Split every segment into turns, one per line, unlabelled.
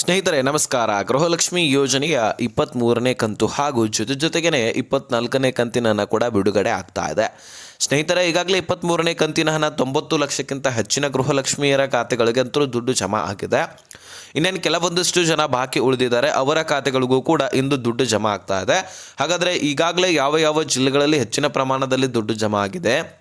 ಸ್ನೇಹಿತರೆ, ನಮಸ್ಕಾರ. ಗೃಹಲಕ್ಷ್ಮಿ ಯೋಜನೆಯ ಇಪ್ಪತ್ತ್ಮೂರನೇ ಕಂತು ಹಾಗೂ ಜೊತೆ ಜೊತೆಗೇನೆ ಇಪ್ಪತ್ನಾಲ್ಕನೇ ಕಂತಿನ ಹಣ ಕೂಡ ಬಿಡುಗಡೆ ಆಗ್ತಾ ಇದೆ. ಸ್ನೇಹಿತರೆ, ಈಗಾಗಲೇ ಇಪ್ಪತ್ತ್ಮೂರನೇ ಕಂತಿನ ಹಣ ತೊಂಬತ್ತು ಲಕ್ಷಕ್ಕಿಂತ ಹೆಚ್ಚಿನ ಗೃಹಲಕ್ಷ್ಮಿಯರ ಖಾತೆಗಳಿಗಂತೂ ದುಡ್ಡು ಜಮಾ ಆಗಿದೆ. ಇನ್ನೇನು ಕೆಲವೊಂದಿಷ್ಟು ಜನ ಬಾಕಿ ಉಳಿದಿದ್ದಾರೆ. ಅವರ ಖಾತೆಗಳಿಗೂ ಕೂಡ ಇಂದು ದುಡ್ಡು ಜಮಾ ಆಗ್ತಾ ಇದೆ. ಹಾಗಾದರೆ ಈಗಾಗಲೇ ಯಾವ ಯಾವ ಜಿಲ್ಲೆಗಳಲ್ಲಿ ಹೆಚ್ಚಿನ ಪ್ರಮಾಣದಲ್ಲಿ ದುಡ್ಡು ಜಮಾ ಆಗಿದೆ?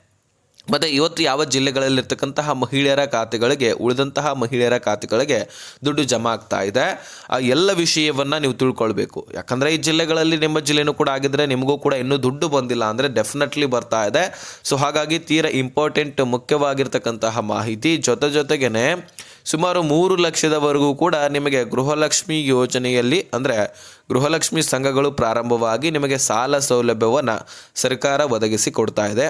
ಮತ್ತು ಇವತ್ತು ಯಾವ ಜಿಲ್ಲೆಗಳಲ್ಲಿರ್ತಕ್ಕಂತಹ ಮಹಿಳೆಯರ ಖಾತೆಗಳಿಗೆ, ಉಳಿದಂತಹ ಮಹಿಳೆಯರ ಖಾತೆಗಳಿಗೆ ದುಡ್ಡು ಜಮಾ ಆಗ್ತಾ ಇದೆ, ಆ ಎಲ್ಲ ವಿಷಯವನ್ನು ನೀವು ತಿಳ್ಕೊಳ್ಬೇಕು. ಯಾಕಂದರೆ ಈ ಜಿಲ್ಲೆಗಳಲ್ಲಿ ನಿಮ್ಮ ಜಿಲ್ಲೆನೂ ಕೂಡ ಆಗಿದ್ರೆ ನಿಮಗೂ ಕೂಡ ಇನ್ನೂ ದುಡ್ಡು ಬಂದಿಲ್ಲ ಅಂದರೆ ಡೆಫಿನೆಟ್ಲಿ ಬರ್ತಾ ಇದೆ. ಸೊ ಹಾಗಾಗಿ ತೀರ ಇಂಪಾರ್ಟೆಂಟ್ ಮುಖ್ಯವಾಗಿರ್ತಕ್ಕಂತಹ ಮಾಹಿತಿ. ಜೊತೆ ಜೊತೆಗೇನೆ, ಸುಮಾರು ಮೂರು ಲಕ್ಷದವರೆಗೂ ಕೂಡ ನಿಮಗೆ ಗೃಹಲಕ್ಷ್ಮಿ ಯೋಜನೆಯಲ್ಲಿ ಅಂದರೆ ಗೃಹಲಕ್ಷ್ಮಿ ಸಂಘಗಳು ಪ್ರಾರಂಭವಾಗಿ ನಿಮಗೆ ಸಾಲ ಸೌಲಭ್ಯವನ್ನು ಸರ್ಕಾರ ಒದಗಿಸಿ ಕೊಡ್ತಾ ಇದೆ.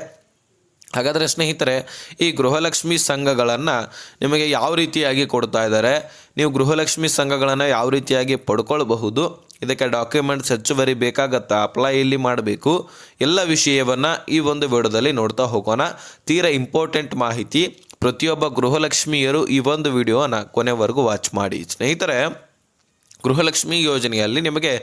ಹಾಗಾದರೆ ಸ್ನೇಹಿತರೆ, ಈ ಗೃಹಲಕ್ಷ್ಮಿ ಸಂಘಗಳನ್ನು ನಿಮಗೆ ಯಾವ ರೀತಿಯಾಗಿ ಕೊಡ್ತಾ ಇದ್ದಾರೆ? ನೀವು ಗೃಹಲಕ್ಷ್ಮಿ ಸಂಘಗಳನ್ನು ಯಾವ ರೀತಿಯಾಗಿ ಪಡ್ಕೊಳ್ಬಹುದು? ಇದಕ್ಕೆ ಡಾಕ್ಯುಮೆಂಟ್ಸ್ ಹೆಚ್ಚುವರಿ ಬೇಕಾಗತ್ತಾ? ಅಪ್ಲೈ ಇಲ್ಲಿ ಮಾಡಬೇಕು? ಎಲ್ಲ ವಿಷಯವನ್ನು ಈ ಒಂದು ವಿಡಿಯೋದಲ್ಲಿ ನೋಡ್ತಾ ಹೋಗೋಣ. ತೀರ ಇಂಪಾರ್ಟೆಂಟ್ ಮಾಹಿತಿ. ಪ್ರತಿಯೊಬ್ಬ ಗೃಹಲಕ್ಷ್ಮಿಯರು ಈ ಒಂದು ವಿಡಿಯೋನ ಕೊನೆವರೆಗೂ ವಾಚ್ ಮಾಡಿ. ಸ್ನೇಹಿತರೆ ಗೃಹಲಕ್ಷ್ಮಿ ಯೋಜನೆಯಲ್ಲಿ ನಿಮಗೆ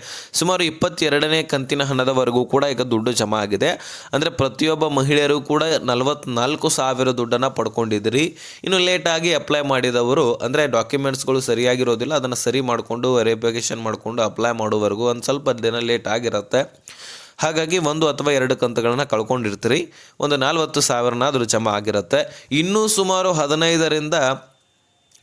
ಸುಮಾರು ಇಪ್ಪತ್ತೆರಡನೇ ಕಂತಿನ ಹಣದವರೆಗೂ ಕೂಡ ಈಗ ದುಡ್ಡು ಜಮಾ ಆಗಿದೆ. ಅಂದರೆ ಪ್ರತಿಯೊಬ್ಬ ಮಹಿಳೆಯರು ಕೂಡ ನಲವತ್ನಾಲ್ಕು ಸಾವಿರ ದುಡ್ಡನ್ನು ಪಡ್ಕೊಂಡಿದ್ದೀರಿ. ಇನ್ನು ಲೇಟಾಗಿ ಅಪ್ಲೈ ಮಾಡಿದವರು, ಅಂದರೆ ಡಾಕ್ಯುಮೆಂಟ್ಸ್ಗಳು ಸರಿಯಾಗಿರೋದಿಲ್ಲ, ಅದನ್ನು ಸರಿ ಮಾಡಿಕೊಂಡು ವೆರಿಫಿಕೇಷನ್ ಮಾಡಿಕೊಂಡು ಅಪ್ಲೈ ಮಾಡೋವರೆಗೂ ಒಂದು ಸ್ವಲ್ಪ ದಿನ ಲೇಟ್ ಆಗಿರುತ್ತೆ. ಹಾಗಾಗಿ ಒಂದು ಅಥವಾ ಎರಡು ಕಂತುಗಳನ್ನು ಕಳ್ಕೊಂಡಿರ್ತೀರಿ. ಒಂದು ನಲ್ವತ್ತು ಸಾವಿರನಾದರೂ ಜಮಾ ಆಗಿರುತ್ತೆ. ಇನ್ನೂ ಸುಮಾರು ಹದಿನೈದರಿಂದ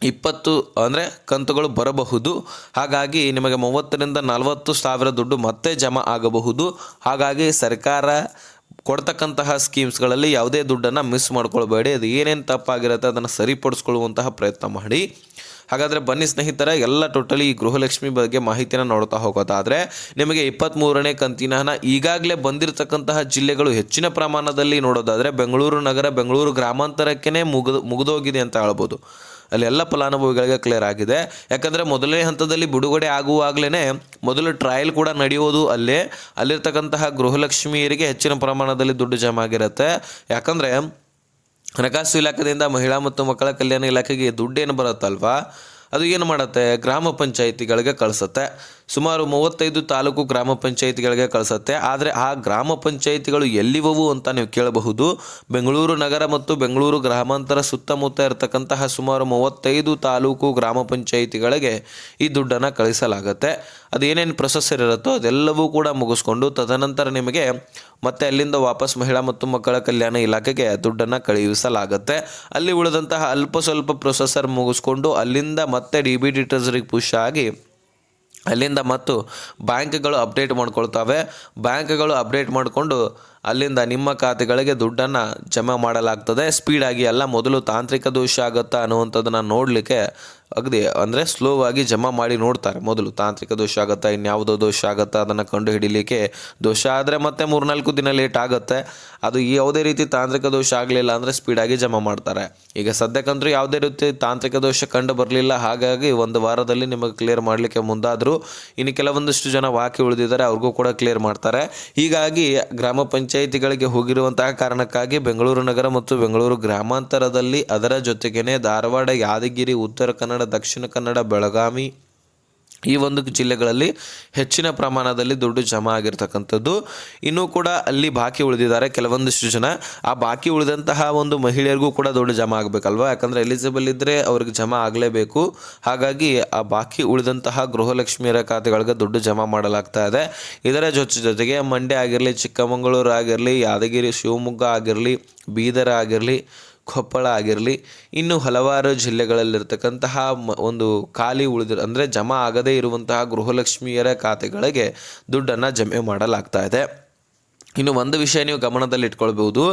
ಇಪ್ಪತ್ತು ಅಂದರೆ ಕಂತುಗಳು ಬರಬಹುದು. ಹಾಗಾಗಿ ನಿಮಗೆ ಮೂವತ್ತರಿಂದ ನಲವತ್ತು ಸಾವಿರ ದುಡ್ಡು ಮತ್ತೆ ಜಮಾ ಆಗಬಹುದು. ಹಾಗಾಗಿ ಸರ್ಕಾರ ಕೊಡ್ತಕ್ಕಂತಹ ಸ್ಕೀಮ್ಸ್ಗಳಲ್ಲಿ ಯಾವುದೇ ದುಡ್ಡನ್ನು ಮಿಸ್ ಮಾಡ್ಕೊಳ್ಬೇಡಿ. ಅದು ಏನೇನು ತಪ್ಪಾಗಿರುತ್ತೆ ಅದನ್ನು ಸರಿಪಡಿಸ್ಕೊಳ್ಳುವಂತಹ ಪ್ರಯತ್ನ ಮಾಡಿ. ಹಾಗಾದರೆ ಬನ್ನಿ ಸ್ನೇಹಿತರ, ಎಲ್ಲ ಟೋಟಲಿ ಈ ಗೃಹಲಕ್ಷ್ಮಿ ಬಗ್ಗೆ ಮಾಹಿತಿನ ನೋಡ್ತಾ ಹೋಗೋದಾದರೆ, ನಿಮಗೆ ಇಪ್ಪತ್ತ್ಮೂರನೇ ಕಂತಿನ ಹಣ ಈಗಾಗಲೇ ಬಂದಿರತಕ್ಕಂತಹ ಜಿಲ್ಲೆಗಳು ಹೆಚ್ಚಿನ ಪ್ರಮಾಣದಲ್ಲಿ ನೋಡೋದಾದರೆ, ಬೆಂಗಳೂರು ನಗರ, ಬೆಂಗಳೂರು ಗ್ರಾಮಾಂತರಕ್ಕೇ ಮುಗಿದು ಮುಗಿದೋಗಿದೆ ಅಂತ ಹೇಳ್ಬೋದು. ಅಲ್ಲಿ ಎಲ್ಲ ಫಲಾನುಭವಿಗಳಿಗೆ ಕ್ಲಿಯರ್ ಆಗಿದೆ. ಯಾಕಂದರೆ ಮೊದಲನೇ ಹಂತದಲ್ಲಿ ಬಿಡುಗಡೆ ಆಗುವಾಗಲೇ ಮೊದಲು ಟ್ರಯಲ್ ಕೂಡ ನಡೆಯೋದು ಅಲ್ಲೇ. ಅಲ್ಲಿರ್ತಕ್ಕಂತಹ ಗೃಹಲಕ್ಷ್ಮಿಯರಿಗೆ ಹೆಚ್ಚಿನ ಪ್ರಮಾಣದಲ್ಲಿ ದುಡ್ಡು ಜಮಾ ಆಗಿರುತ್ತೆ. ಯಾಕಂದರೆ ಹಣಕಾಸು ಇಲಾಖೆಯಿಂದ ಮಹಿಳಾ ಮತ್ತು ಮಕ್ಕಳ ಕಲ್ಯಾಣ ಇಲಾಖೆಗೆ ದುಡ್ಡೇನು ಬರುತ್ತಲ್ವಾ? ಅದು ಏನು ಮಾಡುತ್ತೆ? ಗ್ರಾಮ ಪಂಚಾಯಿತಿಗಳಿಗೆ ಕಳಿಸುತ್ತೆ. ಸುಮಾರು ಮೂವತ್ತೈದು ತಾಲೂಕು ಗ್ರಾಮ ಪಂಚಾಯಿತಿಗಳಿಗೆ ಕಳಿಸುತ್ತೆ. ಆದರೆ ಆ ಗ್ರಾಮ ಪಂಚಾಯಿತಿಗಳು ಎಲ್ಲಿವವು ಅಂತ ನೀವು ಕೇಳಬಹುದು. ಬೆಂಗಳೂರು ನಗರ ಮತ್ತು ಬೆಂಗಳೂರು ಗ್ರಾಮಾಂತರ ಸುತ್ತಮುತ್ತ ಇರತಕ್ಕಂತಹ ಸುಮಾರು ಮೂವತ್ತೈದು ತಾಲೂಕು ಗ್ರಾಮ ಪಂಚಾಯಿತಿಗಳಿಗೆ ಈ ದುಡ್ಡನ್ನು ಕಳಿಸಲಾಗುತ್ತೆ. ಅದೇನೇನು ಪ್ರೊಸೆಸರ್ ಇರುತ್ತೋ ಅದೆಲ್ಲವೂ ಕೂಡ ಮುಗಿಸ್ಕೊಂಡು ತದನಂತರ ನಿಮಗೆ ಮತ್ತೆ ಅಲ್ಲಿಂದ ವಾಪಸ್ ಮಹಿಳಾ ಮತ್ತು ಮಕ್ಕಳ ಕಲ್ಯಾಣ ಇಲಾಖೆಗೆ ದುಡ್ಡನ್ನು ಕಳುಹಿಸಲಾಗುತ್ತೆ. ಅಲ್ಲಿ ಉಳಿದಂತಹ ಅಲ್ಪ ಸ್ವಲ್ಪ ಪ್ರೊಸೆಸರ್ ಮುಗಿಸ್ಕೊಂಡು ಅಲ್ಲಿಂದ ಮತ್ತೆ ಡಿ ಬಿ ಡಿ ಟ್ರೆಸರಿಗೆ ಪುಷ್ ಆಗಿ ಅಲ್ಲಿಂದ ಮತ್ತು ಬ್ಯಾಂಕ್ಗಳು ಅಪ್ಡೇಟ್ ಮಾಡ್ಕೊಳ್ತವೆ. ಬ್ಯಾಂಕ್ಗಳು ಅಪ್ಡೇಟ್ ಮಾಡಿಕೊಂಡು ಅಲ್ಲಿಂದ ನಿಮ್ಮ ಖಾತೆಗಳಿಗೆ ದುಡ್ಡನ್ನು ಜಮಾ ಮಾಡಲಾಗ್ತದೆ. ಸ್ಪೀಡಾಗಿ ಎಲ್ಲ ಮೊದಲು ತಾಂತ್ರಿಕ ದೋಷ ಆಗುತ್ತಾ ಅನ್ನುವಂಥದ್ದನ್ನು ನೋಡಲಿಕ್ಕೆ ಅಗದಿ, ಅಂದರೆ ಸ್ಲೋ ಆಗಿ ಜಮಾ ಮಾಡಿ ನೋಡ್ತಾರೆ. ಮೊದಲು ತಾಂತ್ರಿಕ ದೋಷ ಆಗುತ್ತಾ, ಇನ್ಯಾವುದೋ ದೋಷ ಆಗುತ್ತಾ ಅದನ್ನು ಕಂಡು ಹಿಡಿಲಿಕ್ಕೆ ದೋಷ ಆದರೆ ಮತ್ತೆ ಮೂರ್ನಾಲ್ಕು ದಿನ ಲೇಟ್ ಆಗುತ್ತೆ. ಅದು ಯಾವುದೇ ರೀತಿ ತಾಂತ್ರಿಕ ದೋಷ ಆಗಲಿಲ್ಲ ಅಂದರೆ ಸ್ಪೀಡಾಗಿ ಜಮಾ ಮಾಡ್ತಾರೆ. ಈಗ ಸದ್ಯಕ್ಕಂತೂ ಯಾವುದೇ ರೀತಿ ತಾಂತ್ರಿಕ ದೋಷ ಕಂಡು ಬರಲಿಲ್ಲ, ಹಾಗಾಗಿ ಒಂದು ವಾರದಲ್ಲಿ ನಿಮಗೆ ಕ್ಲಿಯರ್ ಮಾಡಲಿಕ್ಕೆ ಮುಂದಾದರೂ. ಇನ್ನು ಕೆಲವೊಂದಿಷ್ಟು ಜನ ವಾಕಿ ಉಳಿದಿದ್ದಾರೆ, ಅವ್ರಿಗೂ ಕೂಡ ಕ್ಲಿಯರ್ ಮಾಡ್ತಾರೆ. ಹೀಗಾಗಿ ಗ್ರಾಮ ಪಂಚಾಯಿತಿಗಳಿಗೆ ಹೋಗಿರುವಂತಹ ಕಾರಣಕ್ಕಾಗಿ ಬೆಂಗಳೂರು ನಗರ ಮತ್ತು ಬೆಂಗಳೂರು ಗ್ರಾಮಾಂತರದಲ್ಲಿ ಅದರ ಜೊತೆಗೇನೆ ಧಾರವಾಡ ಯಾದಗಿರಿ, ಉತ್ತರ ಕನ್ನಡ, ದಕ್ಷಿಣ ಕನ್ನಡ, ಬೆಳಗಾವಿ ಈ ಒಂದು ಜಿಲ್ಲೆಗಳಲ್ಲಿ ಹೆಚ್ಚಿನ ಪ್ರಮಾಣದಲ್ಲಿ ದುಡ್ಡು ಜಮಾ ಆಗಿರ್ತಕ್ಕಂಥದ್ದು. ಇನ್ನೂ ಕೂಡ ಅಲ್ಲಿ ಬಾಕಿ ಉಳಿದಿದ್ದಾರೆ. ಕೆಲವೊಂದಿಷ್ಟು ಜನ ಆ ಬಾಕಿ ಉಳಿದಂತಹ ಒಂದು ಮಹಿಳೆಯರಿಗೂ ಕೂಡ ದುಡ್ಡು ಜಮಾ ಆಗಬೇಕಲ್ವಾ? ಯಾಕಂದರೆ ಎಲಿಜಿಬಲ್ ಇದ್ದರೆ ಅವ್ರಿಗೆ ಜಮಾ ಆಗಲೇಬೇಕು. ಹಾಗಾಗಿ ಆ ಬಾಕಿ ಉಳಿದಂತಹ ಗೃಹಲಕ್ಷ್ಮಿಯರ ಖಾತೆಗಳಿಗೆ ದುಡ್ಡು ಜಮಾ ಮಾಡಲಾಗ್ತಾ ಇದೆ. ಇದರ ಜೊತೆ ಜೊತೆಗೆ ಮಂಡ್ಯ ಆಗಿರಲಿ, ಚಿಕ್ಕಮಗಳೂರು ಆಗಿರಲಿ, ಯಾದಗಿರಿ, ಶಿವಮೊಗ್ಗ ಆಗಿರಲಿ, ಬೀದರ್ ಆಗಿರಲಿ ಕೊಪ್ಪಳ ಆಗಿರಲಿ, ಇನ್ನು ಹಲವಾರು ಜಿಲ್ಲೆಗಳಲ್ಲಿರ್ತಕ್ಕಂತಹ ಮ, ಒಂದು ಖಾಲಿ ಉಳಿದಿರ ಅಂದರೆ ಜಮಾ ಆಗದೇ ಇರುವಂತಹ ಗೃಹಲಕ್ಷ್ಮಿಯರ ಖಾತೆಗಳಿಗೆ ದುಡ್ಡನ್ನು ಜಮೆ ಮಾಡಲಾಗ್ತಾ ಇದೆ. ಇನ್ನು ಒಂದು ವಿಷಯ ನೀವು ಗಮನದಲ್ಲಿ ಇಟ್ಕೊಳ್ಬೋದು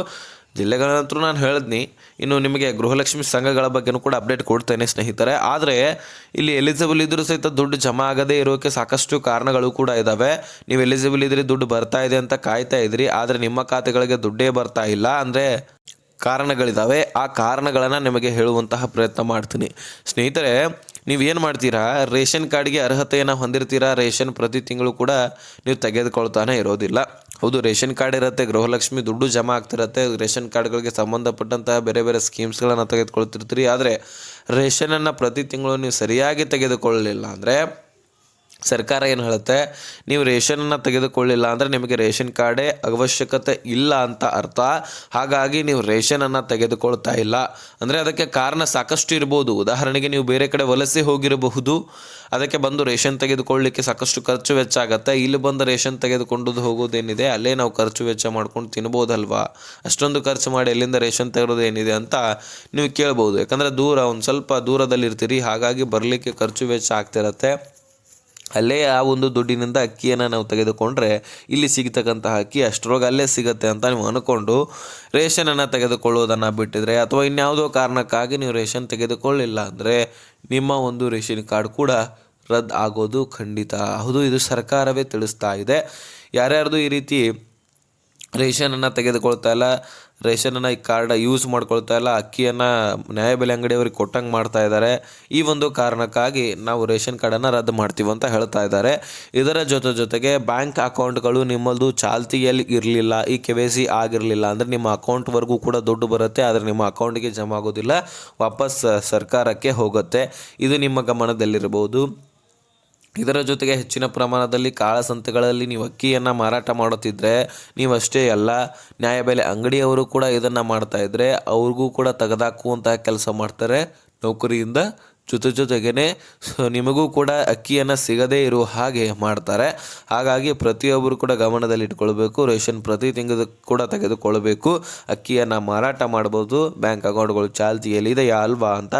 ಜಿಲ್ಲೆಗಳ ನಂತರ ನಾನು ಹೇಳಿದ್ನಿ, ಇನ್ನು ನಿಮಗೆ ಗೃಹಲಕ್ಷ್ಮಿ ಸಂಘಗಳ ಬಗ್ಗೆನೂ ಕೂಡ ಅಪ್ಡೇಟ್ ಕೊಡ್ತೇನೆ ಸ್ನೇಹಿತರೆ. ಆದರೆ ಇಲ್ಲಿ ಎಲಿಜಿಬಲ್ ಇದ್ದರೂ ಸಹಿತ ದುಡ್ಡು ಜಮಾ ಆಗದೇ ಇರೋಕ್ಕೆ ಸಾಕಷ್ಟು ಕಾರಣಗಳು ಕೂಡ ಇದ್ದಾವೆ ನೀವು ಎಲಿಜಿಬಲ್ ಇದ್ದರೆ ದುಡ್ಡು ಬರ್ತಾ ಇದೆ ಅಂತ ಕಾಯ್ತಾ ಇದ್ರಿ, ಆದರೆ ನಿಮ್ಮ ಖಾತೆಗಳಿಗೆ ದುಡ್ಡೇ ಬರ್ತಾ ಇಲ್ಲ. ಅಂದರೆ ಕಾರಣಗಳಿದ್ದಾವೆ ಆ ಕಾರಣಗಳನ್ನು ನಿಮಗೆ ಹೇಳುವಂತಹ ಪ್ರಯತ್ನ ಮಾಡ್ತೀನಿ. ಸ್ನೇಹಿತರೆ ನೀವೇನು ಮಾಡ್ತೀರಾ? ರೇಷನ್ ಕಾರ್ಡ್ಗೆ ಅರ್ಹತೆಯನ್ನು ಹೊಂದಿರ್ತೀರಾ? ರೇಷನ್ ಪ್ರತಿ ತಿಂಗಳು ಕೂಡ ನೀವು ತೆಗೆದುಕೊಳ್ತಾನೆ ಇರೋದಿಲ್ಲ. ಹೌದು, ರೇಷನ್ ಕಾರ್ಡ್ ಇರುತ್ತೆ, ಗೃಹಲಕ್ಷ್ಮಿ ದುಡ್ಡು ಜಮಾ ಆಗ್ತಿರತ್ತೆ, ರೇಷನ್ ಕಾರ್ಡ್ಗಳಿಗೆ ಸಂಬಂಧಪಟ್ಟಂತಹ ಬೇರೆ ಬೇರೆ ಸ್ಕೀಮ್ಸ್ಗಳನ್ನು ತೆಗೆದುಕೊಳ್ತಿರ್ತೀರಿ. ಆದರೆ, ರೇಷನನ್ನು ಪ್ರತಿ ತಿಂಗಳು ನೀವು ಸರಿಯಾಗಿ ತೆಗೆದುಕೊಳ್ಳಲಿಲ್ಲ ಅಂದರೆ ಸರ್ಕಾರ ಏನು ಹೇಳುತ್ತೆ? ನೀವು ರೇಷನನ್ನು ತೆಗೆದುಕೊಳ್ಳಿಲ್ಲ ಅಂದರೆ ನಿಮಗೆ ರೇಷನ್ ಕಾರ್ಡೇ ಅವಶ್ಯಕತೆ ಇಲ್ಲ ಅಂತ ಅರ್ಥ. ಹಾಗಾಗಿ ನೀವು ರೇಷನನ್ನು ತೆಗೆದುಕೊಳ್ತಾ ಇಲ್ಲ. ಅಂದರೆ ಅದಕ್ಕೆ ಕಾರಣ ಸಾಕಷ್ಟು ಇರ್ಬೋದು. ಉದಾಹರಣೆಗೆ ನೀವು ಬೇರೆ ಕಡೆ ವಲಸೆ ಹೋಗಿರಬಹುದು. ಅದಕ್ಕೆ ಬಂದು ರೇಷನ್ ತೆಗೆದುಕೊಳ್ಳಲಿಕ್ಕೆ ಸಾಕಷ್ಟು ಖರ್ಚು ವೆಚ್ಚ ಆಗುತ್ತೆ. ಇಲ್ಲಿ ಬಂದು ರೇಷನ್ ತೆಗೆದುಕೊಂಡು ಹೋಗೋದೇನಿದೆ ಅಲ್ಲೇ ನಾವು ಖರ್ಚು ವೆಚ್ಚ ಮಾಡ್ಕೊಂಡು ತಿನ್ಬೋದಲ್ವಾ? ಅಷ್ಟೊಂದು ಖರ್ಚು ಮಾಡಿ ಎಲ್ಲಿಂದ ರೇಷನ್ ತೆಗೆಯೋದೇನಿದೆ ಅಂತ ನೀವು ಕೇಳ್ಬೋದು. ಯಾಕಂದರೆ ದೂರ, ಒಂದು ಸ್ವಲ್ಪ ದೂರದಲ್ಲಿರ್ತೀರಿ. ಹಾಗಾಗಿ ಬರಲಿಕ್ಕೆ ಖರ್ಚು ವೆಚ್ಚ ಆಗ್ತಿರತ್ತೆ. ಅಲ್ಲೇ ಆ ಒಂದು ದುಡ್ಡಿನಿಂದ ಅಕ್ಕಿಯನ್ನು ನಾವು ತೆಗೆದುಕೊಂಡ್ರೆ ಇಲ್ಲಿ ಸಿಗತಕ್ಕಂತಹ ಅಕ್ಕಿ ಅಷ್ಟರೊಳಗೆ ಅಲ್ಲೇ ಸಿಗುತ್ತೆ ಅಂತ ನೀವು ಅಂದ್ಕೊಂಡು ರೇಷನನ್ನು ತೆಗೆದುಕೊಳ್ಳೋದನ್ನು ಬಿಟ್ಟಿದ್ರೆ ಅಥವಾ ಇನ್ಯಾವುದೋ ಕಾರಣಕ್ಕಾಗಿ ನೀವು ರೇಷನ್ ತೆಗೆದುಕೊಳ್ಳಿಲ್ಲ ಅಂದರೆ ನಿಮ್ಮ ಒಂದು ರೇಷನ್ ಕಾರ್ಡ್ ಕೂಡ ರದ್ದು ಆಗೋದು ಖಂಡಿತ. ಹೌದು, ಇದು ಸರ್ಕಾರವೇ ತಿಳಿಸ್ತಾ ಇದೆ. ಯಾರ್ಯಾರ್ದು ಈ ರೀತಿ ರೇಷನನ್ನು ತೆಗೆದುಕೊಳ್ತಾ ಇಲ್ಲ ರೇಷನನ್ನು ಈ ಕಾರ್ಡ್ ಯೂಸ್ ಮಾಡ್ಕೊಳ್ತಾ ಇಲ್ಲ ಅಕ್ಕಿಯನ್ನು ನ್ಯಾಯಬೆಲೆ ಅಂಗಡಿಯವ್ರಿಗೆ ಕೊಟ್ಟಂಗೆ ಮಾಡ್ತಾ ಇದ್ದಾರೆ ಈ ಒಂದು ಕಾರಣಕ್ಕಾಗಿ ನಾವು ರೇಷನ್ ಕಾರ್ಡನ್ನು ರದ್ದು ಮಾಡ್ತೀವಿ ಅಂತ ಹೇಳ್ತಾ ಇದ್ದಾರೆ ಇದರ ಜೊತೆ ಜೊತೆಗೆ ಬ್ಯಾಂಕ್ ಅಕೌಂಟ್ಗಳು ನಿಮ್ಮದು ಚಾಲ್ತಿಯಲ್ಲಿ ಇರಲಿಲ್ಲ, ಈ ಕೆ ವೈ ಸಿ ಆಗಿರಲಿಲ್ಲ ಅಂದರೆ ನಿಮ್ಮ ಅಕೌಂಟ್ವರೆಗೂ ಕೂಡ ದುಡ್ಡು ಬರುತ್ತೆ, ಆದರೆ ನಿಮ್ಮ ಅಕೌಂಟಿಗೆ ಜಮಾ ಆಗೋದಿಲ್ಲ, ವಾಪಸ್ ಸರ್ಕಾರಕ್ಕೆ ಹೋಗುತ್ತೆ. ಇದು ನಿಮ್ಮ ಗಮನದಲ್ಲಿರಬಹುದು. ಇದರ ಜೊತೆಗೆ ಹೆಚ್ಚಿನ ಪ್ರಮಾಣದಲ್ಲಿ ಕಾಳಸಂತೆಗಳಲ್ಲಿ ನೀವು ಅಕ್ಕಿಯನ್ನು ಮಾರಾಟ ಮಾಡುತ್ತಿದ್ದರೆ ನೀವಷ್ಟೇ ಅಲ್ಲ ನ್ಯಾಯಬೆಲೆ ಅಂಗಡಿಯವರು ಕೂಡ ಇದನ್ನು ಇದ್ದರೆ ಅವ್ರಿಗೂ ಕೂಡ ತೆಗೆದಾಕುವಂತಹ ಕೆಲಸ ಮಾಡ್ತಾರೆ ನೌಕರಿಯಿಂದ ಜೊತೆ ಜೊತೆಗೇ ನಿಮಗೂ ಕೂಡ ಅಕ್ಕಿಯನ್ನು ಸಿಗದೇ ಇರುವ ಹಾಗೆ ಮಾಡ್ತಾರೆ. ಹಾಗಾಗಿ ಪ್ರತಿಯೊಬ್ಬರು ಕೂಡ ಗಮನದಲ್ಲಿ ಇಟ್ಕೊಳ್ಬೇಕು. ರೇಷನ್ ಪ್ರತಿ ತಿಂಗಳು ಕೂಡ ತೆಗೆದುಕೊಳ್ಬೇಕು. ಅಕ್ಕಿಯನ್ನು ಮಾರಾಟ ಮಾಡ್ಬೋದು. ಬ್ಯಾಂಕ್ ಅಕೌಂಟ್ಗಳು ಚಾಲ್ತಿಯಲ್ಲಿದೆಯಾ ಅಲ್ವಾ ಅಂತ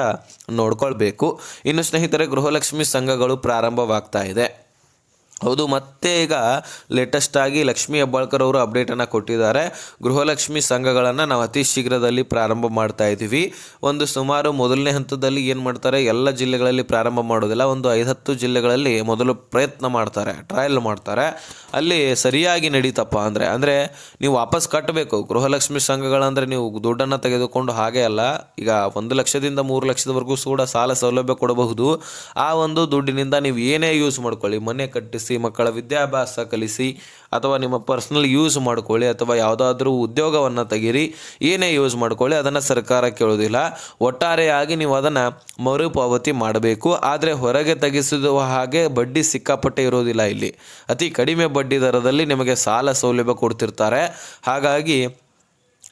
ನೋಡ್ಕೊಳ್ಬೇಕು. ಇನ್ನು ಸ್ನೇಹಿತರೆ ಗೃಹಲಕ್ಷ್ಮಿ ಸಂಘಗಳು ಪ್ರಾರಂಭವಾಗ್ತಾ ಇದೆ. ಹೌದು, ಮತ್ತೆ ಈಗ ಲೇಟೆಸ್ಟ್ ಆಗಿ ಲಕ್ಷ್ಮೀ ಹೆಬ್ಬಾಳ್ಕರ್ ಅವರು ಅಪ್ಡೇಟನ್ನು ಕೊಟ್ಟಿದ್ದಾರೆ. ಗೃಹಲಕ್ಷ್ಮಿ ಸಂಘಗಳನ್ನು ನಾವು ಅತಿ ಶೀಘ್ರದಲ್ಲಿ ಪ್ರಾರಂಭ ಮಾಡ್ತಾ ಇದ್ದೀವಿ. ಒಂದು ಸುಮಾರು ಮೊದಲನೇ ಹಂತದಲ್ಲಿ ಏನು ಮಾಡ್ತಾರೆ, ಎಲ್ಲ ಜಿಲ್ಲೆಗಳಲ್ಲಿ ಪ್ರಾರಂಭ ಮಾಡೋದಿಲ್ಲ. ಒಂದು ಐದತ್ತು ಜಿಲ್ಲೆಗಳಲ್ಲಿ ಮೊದಲು ಪ್ರಯತ್ನ ಮಾಡ್ತಾರೆ ಟ್ರಯಲ್ ಮಾಡ್ತಾರೆ. ಅಲ್ಲಿ ಸರಿಯಾಗಿ ನಡೀತಪ್ಪ ಅಂದರೆ ಅಂದರೆ ನೀವು ವಾಪಸ್ ಕಟ್ಟಬೇಕು ಗೃಹಲಕ್ಷ್ಮಿ ಸಂಘಗಳಂದರೆ ನೀವು ದುಡ್ಡನ್ನು ತೆಗೆದುಕೊಂಡು ಹಾಗೆ ಅಲ್ಲ. ಈಗ ಒಂದು ಲಕ್ಷದಿಂದ ಮೂರು ಲಕ್ಷದವರೆಗೂ ಕೂಡ ಸಾಲ ಸೌಲಭ್ಯ ಕೊಡಬಹುದು. ಆ ಒಂದು ದುಡ್ಡಿನಿಂದ ನೀವು ಏನೇ ಯೂಸ್ ಮಾಡ್ಕೊಳ್ಳಿ. ಮನೆ ಕಟ್ಟಿಸಿ ಮಕ್ಕಳ ವಿದ್ಯಾಭ್ಯಾಸ ಕಲಿಸಿ ಅಥವಾ ನಿಮ್ಮ ಪರ್ಸ್ನಲ್ ಯೂಸ್ ಮಾಡ್ಕೊಳ್ಳಿ ಅಥವಾ ಯಾವುದಾದ್ರೂ ಉದ್ಯೋಗವನ್ನು ತೆಗೀರಿ, ಏನೇ ಯೂಸ್ ಮಾಡ್ಕೊಳ್ಳಿ, ಅದನ್ನು ಸರ್ಕಾರ ಕೇಳೋದಿಲ್ಲ. ಒಟ್ಟಾರೆಯಾಗಿ ನೀವು ಅದನ್ನು ಮರುಪಾವತಿ ಮಾಡಬೇಕು. ಆದರೆ ಹೊರಗೆ ತೆಗೆಸಿದ ಹಾಗೆ ಬಡ್ಡಿ ಸಿಕ್ಕಾಪಟ್ಟೆ ಇರೋದಿಲ್ಲ ಇಲ್ಲಿ. ಅತಿ ಕಡಿಮೆ ಬಡ್ಡಿ ದರದಲ್ಲಿ ನಿಮಗೆ ಸಾಲ ಸೌಲಭ್ಯ ಕೊಡ್ತಿರ್ತಾರೆ. ಹಾಗಾಗಿ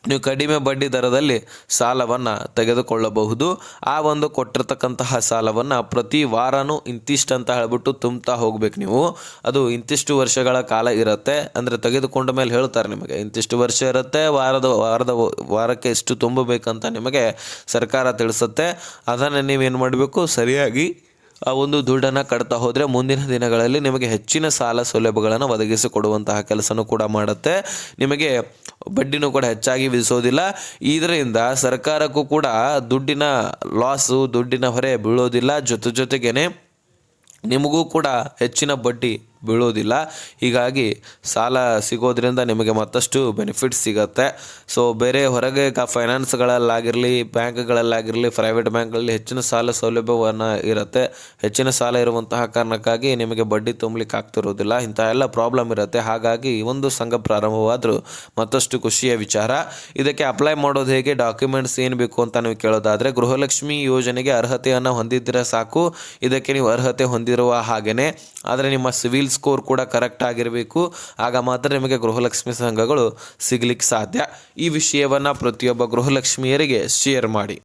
ನೀವು ಕಡಿಮೆ ಬಡ್ಡಿ ದರದಲ್ಲಿ ಸಾಲವನ್ನು ತೆಗೆದುಕೊಳ್ಳಬಹುದು. ಆ ಒಂದು ಕೊಟ್ಟಿರ್ತಕ್ಕಂತಹ ಸಾಲವನ್ನು ಪ್ರತಿ ವಾರನೂ ಇಂತಿಷ್ಟು ಅಂತ ಹೇಳ್ಬಿಟ್ಟು ತುಂಬ್ತಾ ಹೋಗ್ಬೇಕು ನೀವು. ಅದು ಇಂತಿಷ್ಟು ವರ್ಷಗಳ ಕಾಲ ಇರುತ್ತೆ. ಅಂದರೆ ತೆಗೆದುಕೊಂಡ ಮೇಲೆ ಹೇಳ್ತಾರೆ ನಿಮಗೆ, ಇಂತಿಷ್ಟು ವರ್ಷ ಇರುತ್ತೆ, ವಾರದ ವಾರದ, ವಾರಕ್ಕೆ ಇಷ್ಟು ತುಂಬಬೇಕಂತ ನಿಮಗೆ ಸರ್ಕಾರ ತಿಳಿಸುತ್ತೆ. ಅದನ್ನು ನೀವೇನು ಮಾಡಬೇಕು? ಸರಿಯಾಗಿ ಆ ಒಂದು ದುಡ್ಡನ್ನು ಕಟ್ತಾ ಹೋದರೆ ಮುಂದಿನ ದಿನಗಳಲ್ಲಿ ನಿಮಗೆ ಹೆಚ್ಚಿನ ಸಾಲ ಸೌಲಭ್ಯಗಳನ್ನು ಒದಗಿಸಿಕೊಡುವಂತಹ ಕೆಲಸನೂ ಕೂಡ ಮಾಡುತ್ತೆ. ನಿಮಗೆ ಬಡ್ಡಿನೂ ಕೂಡ ಹೆಚ್ಚಾಗಿ ವಿಧಿಸೋದಿಲ್ಲ. ಇದರಿಂದ ಸರ್ಕಾರಕ್ಕೂ ಕೂಡ ದುಡ್ಡಿನ ಲಾಸು ದುಡ್ಡಿನ ಹೊರೆ ಬೀಳೋದಿಲ್ಲ. ಜೊತೆ ಜೊತೆಗೇನೆ ನಿಮಗೂ ಕೂಡ ಹೆಚ್ಚಿನ ಬಡ್ಡಿ ಬೀಳೋದಿಲ್ಲ. ಹೀಗಾಗಿ ಸಾಲ ಸಿಗೋದ್ರಿಂದ ನಿಮಗೆ ಮತ್ತಷ್ಟು ಬೆನಿಫಿಟ್ ಸಿಗುತ್ತೆ. ಸೊ ಬೇರೆ ಹೊರಗೆ ಫೈನಾನ್ಸ್ಗಳಲ್ಲಾಗಿರಲಿ ಬ್ಯಾಂಕ್ಗಳಲ್ಲಾಗಿರಲಿ ಪ್ರೈವೇಟ್ ಬ್ಯಾಂಕ್ಗಳಲ್ಲಿ ಹೆಚ್ಚಿನ ಸಾಲ ಸೌಲಭ್ಯವನ್ನು ಇರುತ್ತೆ. ಹೆಚ್ಚಿನ ಸಾಲ ಇರುವಂತಹ ಕಾರಣಕ್ಕಾಗಿ ನಿಮಗೆ ಬಡ್ಡಿ ತುಂಬಲಿಕ್ಕೆ ಆಗ್ತಿರೋದಿಲ್ಲ. ಇಂಥ ಎಲ್ಲ ಪ್ರಾಬ್ಲಮ್ ಇರುತ್ತೆ. ಹಾಗಾಗಿ ಒಂದು ಸಂಘ ಪ್ರಾರಂಭವಾದರೂ ಮತ್ತಷ್ಟು ಖುಷಿಯ ವಿಚಾರ. ಇದಕ್ಕೆ ಅಪ್ಲೈ ಮಾಡೋದು ಹೇಗೆ? ಡಾಕ್ಯುಮೆಂಟ್ಸ್ ಏನು ಬೇಕು ಅಂತ ನೀವು ಕೇಳೋದಾದರೆ, ಗೃಹಲಕ್ಷ್ಮಿ ಯೋಜನೆಗೆ ಅರ್ಹತೆಯನ್ನು ಹೊಂದಿದ್ದರೆ ಸಾಕು. ಇದಕ್ಕೆ ನೀವು ಅರ್ಹತೆ ಹೊಂದಿರುವ ಹಾಗೆಯೇ ಆದರೆ ನಿಮ್ಮ ಸಿವಿಲ್ ಸ್ಕೋರ್ ಕೂಡ ಕರೆಕ್ಟ್ ಆಗಿರಬೇಕು. ಆಗ ಮಾತ್ರ ನಿಮಗೆ ಗೃಹಲಕ್ಷ್ಮಿ ಸಂಘಗಳು ಸಿಗ್ಲಿಕ್ಕೆ ಸಾಧ್ಯ. ಈ ವಿಷಯವನ್ನು ಪ್ರತಿಯೊಬ್ಬ ಗೃಹಲಕ್ಷ್ಮಿಯರಿಗೆ ಶೇರ್ ಮಾಡಿ.